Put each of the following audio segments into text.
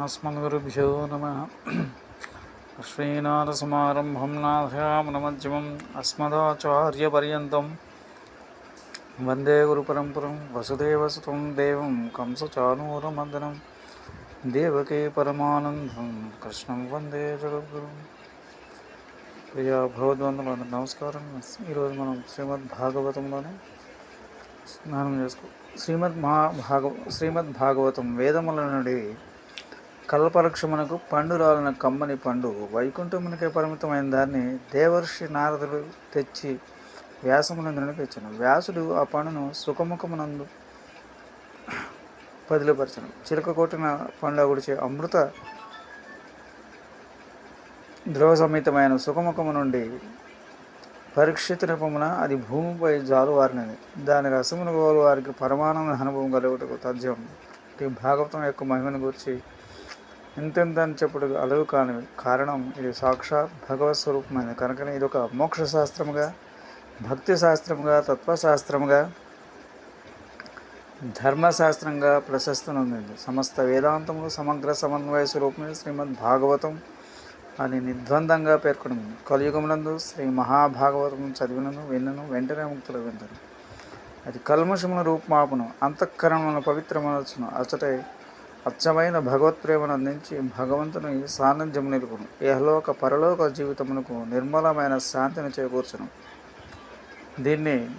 अस्मद्गुरुभ्यो नमः श्रीनाथसमारम्भं नाथयामनमध्यमम् अस्मदाचार्यपर्यन्तं वन्दे गुरुपरम्परं वसुदेवसुतं देवं कंसचानूरमर्दनं देवके परमानन्दं కృష్ణం వందే జగద్గురు ప్రియ భగవద్వంతులకు నమస్కారం ఈరోజు మనం శ్రీమద్ భాగవతంలోనే స్నానం చేసుకో శ్రీమద్ మహా భాగవ శ్రీమద్ భాగవతం వేదముల నుండి కల్పవృక్షమునకు పండు రాలిన కమ్మని పండు వైకుంఠమునికే పరిమితమైన దాన్ని దేవర్షి నారదుడు తెచ్చి వ్యాసమునందుని తెచ్చాను వ్యాసుడు ఆ పండును సుఖముఖమునందు బదిలీపరచను చిలక కొట్టిన పండుగ గుడిచే అమృత ద్రవ సమేతమైన సుఖముఖము నుండి పరీక్షిత రూపమున అది భూమిపై జాలువారినది దాని రసమును గోలు వారికి పరమానంద అనుభవం కలుగుటకు తథ్యం. ఈ భాగవతం యొక్క మహిమను గురించి ఇంతెంతని అని చెప్పుడు అలవు కానివి కారణం ఇది సాక్షాత్ భగవత్ స్వరూపమైనది. కనుకనే ఇది ఒక మోక్ష శాస్త్రముగా భక్తి శాస్త్రముగా తత్వశాస్త్రముగా ధర్మశాస్త్రంగా ప్రశస్తనుంది సమస్త వేదాంతములు సమగ్ర సమన్వయ స్వరూపమే శ్రీమద్ భాగవతం అని నిర్ద్వందంగా పేర్కొనింది కలియుగమునందు శ్రీ మహాభాగవతం చదివినను విన్నను వెంటనే ముక్తులు విందను అది కల్మషమున రూపుమాపును అంతఃకరణమును పవిత్రమనర్చును అచటే అచ్చమైన భగవత్ ప్రేమను అందించి భగవంతుని సాన్నిధ్యం నిలుపును. యహలోక పరలోక జీవితమునకు నిర్మలమైన శాంతిని చేకూర్చును. దీన్ని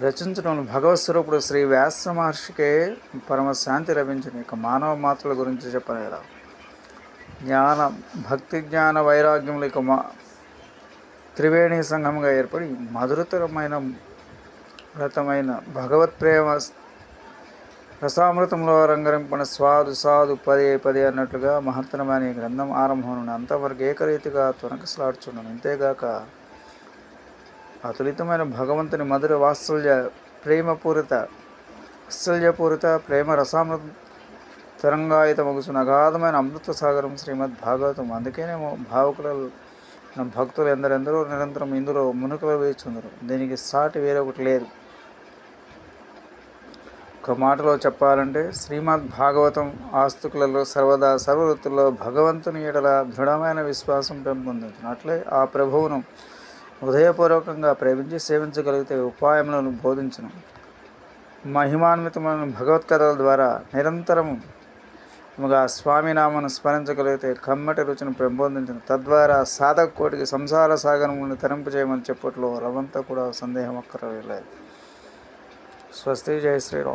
రచించడం భగవత్ స్వరూపుడు శ్రీ వ్యాస మహర్షికే పరమ శాంతి లభించింది ఇక మానవ మాత్రల గురించి చెప్పలేదా? జ్ఞాన భక్తి జ్ఞాన వైరాగ్యములు ఇక మా త్రివేణి సంఘంగా ఏర్పడి మధురతరమైన వ్రతమైన భగవత్ ప్రేమ రసామృతంలో రంగరింపన స్వాదు సాధు పదే పదే అన్నట్లుగా మహత్తరమైన ఈ గ్రంథం ఆరంభం నుండి అంతవరకు ఏకరీతిగా తొనకసలాడుచున్నాను. అంతేగాక అతులితమైన భగవంతుని మధుర వాత్సల్య ప్రేమపూరిత వాత్సల్యపూరిత ప్రేమ రసామృత తరంగాయుతమగుచున్న అగాధమైన అమృత సాగరం శ్రీమద్ భాగవతం. అందుకేనేమో భావకులలో భక్తులు ఎందరెందరో నిరంతరం ఇందులో మునుకలు వేచుందరు దీనికి సాటి వేరొకటి లేదు. ఒక మాటలో చెప్పాలంటే శ్రీమద్ భాగవతం ఆస్తుకులలో సర్వదా సర్వవృత్తుల్లో భగవంతుని ఎడల దృఢమైన విశ్వాసం పెంపొందించినట్లే ఆ ప్రభువును హృదయపూర్వకంగా ప్రేమించి సేవించగలిగితే ఉపాయములను బోధించను మహిమాన్వితమైన భగవత్కథల ద్వారా నిరంతరము స్వామినామను స్మరించగలిగితే కమ్మటి రుచిని పెంపొందించిన తద్వారా సాధక కోటికి సంసార సాగరములను తరింపజేయమని చెప్పట్లో రవంతా కూడా సందేహం అక్కర్లేదు. స్వస్తి జయ శ్రీరామ్.